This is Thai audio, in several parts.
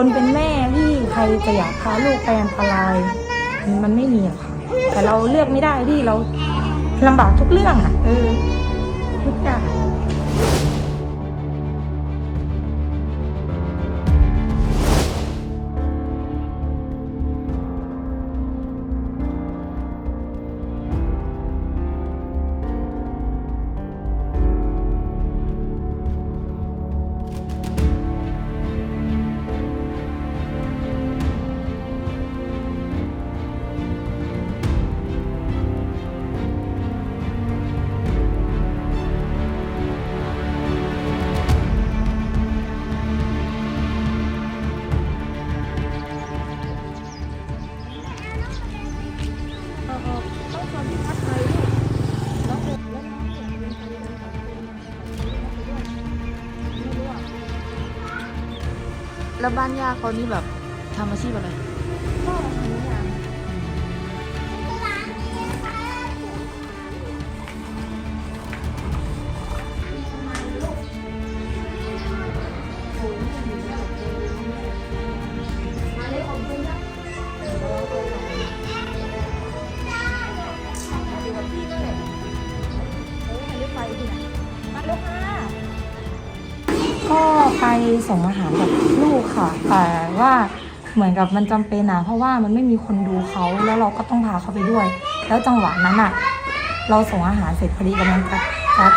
คนเป็นแม่ที่ใครจะอยากพาลูกไปอันตราย มันไม่มีอะค่ะ แต่เราเลือกไม่ได้ที่เราลำบากทุกเรื่องอะเออทุกอย่าง แล้วบ้านย่าเขานี่แบบทำอาชีพอะไร ก็ไปส่งอาหารกับลูกค่ะ แต่ว่าเหมือนกับมันจำเป็นนะเพราะว่ามันไม่มีคนดูเขาแล้วเราก็ต้องพาเขาไปด้วย แล้วจังหวะนั้นอะ เราส่งอาหารเสร็จพอดีกำลังจะ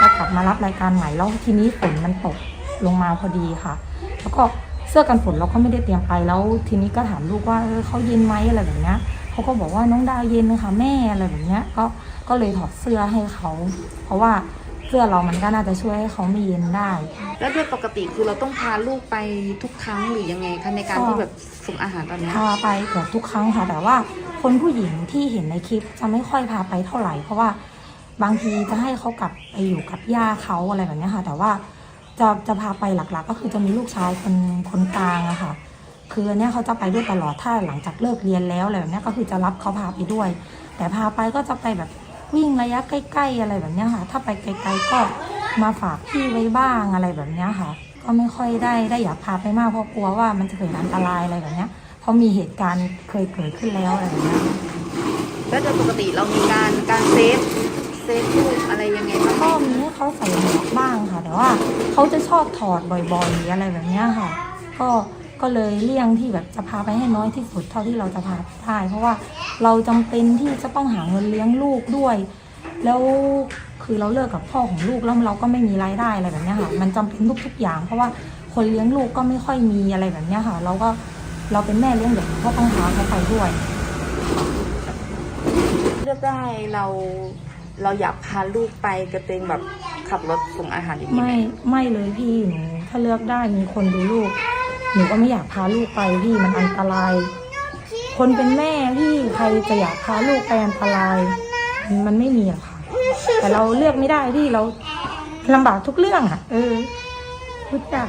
จะกลับมารับรายการใหม่แล้วทีนี้ฝนมันตกลงมาพอดีค่ะ แล้วก็เสื้อกันฝนเราก็ไม่ได้เตรียมไปแล้วทีนี้ก็ถามลูกว่าเขาเย็นไหมอะไรแบบเนี้ยเขาก็บอกว่าน้องดาวเย็นนะคะแม่อะไรแบบเนี้ยก็ก็เลยถอดเสื้อให้เขา เพราะว่า เสื้อเรามันก็น่าจะช่วยให้เขาไม่เย็นได้ แล้วโดยปกติคือเราต้องพาลูกไปทุกครั้งหรือยังไงคะในการก็ที่แบบส่งอาหารตอนเนี้ยพาไปเกือบทุกครั้งค่ะ แต่ว่าคนผู้หญิงที่เห็นในคลิปจะไม่ค่อยพาไปเท่าไหร่ เพราะว่าบางทีจะให้เขากลับไปอยู่กับย่าเขาอะไรแบบเนี้ยค่ะ แต่ว่าจะจะพาไปหลักๆ ก็คือจะมีลูกชายคนคนกลางอะค่ะคืออันเนี้ยเขาจะไปด้วยตลอดถ้าหลังจากเลิกเรียนแล้วอะไรแบบเนี้ยก็คือจะรับเขาพาไปด้วย แต่พาไปก็จะไปแบบ วิ่งระยะใกล้ ๆ อะไรแบบเนี้ยค่ะ ถ้าไปไกลๆก็มาฝากพี่ไว้บ้างอะไรแบบเนี้ยค่ะ ก็ไม่ค่อยได้ได้อยากพาไปมากเพราะกลัวว่ามันจะเกิดอันตรายอะไรแบบเนี้ยเพราะมีเหตุการณ์เคยเกิดขึ้นแล้วอะไรแบบเนี้ยแล้วโดยปกติเรามีการการเซฟเซฟลูกอะไรยังไงบ้างไหมก็มีให้เขาใส่หมวกบ้างค่ะ แต่ว่าเขาจะชอบถอดบ่อยๆอะไรแบบเนี้ยค่ะ ก็ ก็เลยเลี่ยงที่แบบจะพาไปให้น้อยที่สุดเท่าที่เราจะพาไปได้เพราะว่าเราจำเป็นที่จะต้องหาเงินเลี้ยงลูกด้วย แล้วคือเราเลิกกับพ่อของลูกแล้วเราก็ไม่มีรายได้อะไรแบบเนี้ยค่ะ มันจำเป็นทุกๆอย่าง เพราะว่าคนเลี้ยงลูกก็ไม่ค่อยมีอะไรแบบเนี้ยค่ะ เราก็เราเป็นแม่เลี้ยงเด็กก็ต้องพาเขาไปด้วย เลือกได้เราเราอยากพาลูกไปกระเตงแบบขับรถส่งอาหารอย่างนี้ไหมไม่ไม่เลยพี่หนูถ้าเลือกได้มีคนดูลูก หนูก็ไม่อยากพาลูกไปพี่มันอันตราย คนเป็นแม่พี่ใครจะอยากพาลูกไปอันตราย มันไม่มีหรอกค่ะ แต่เราเลือกไม่ได้พี่เราลำบากทุกเรื่องอะเออทุกอย่า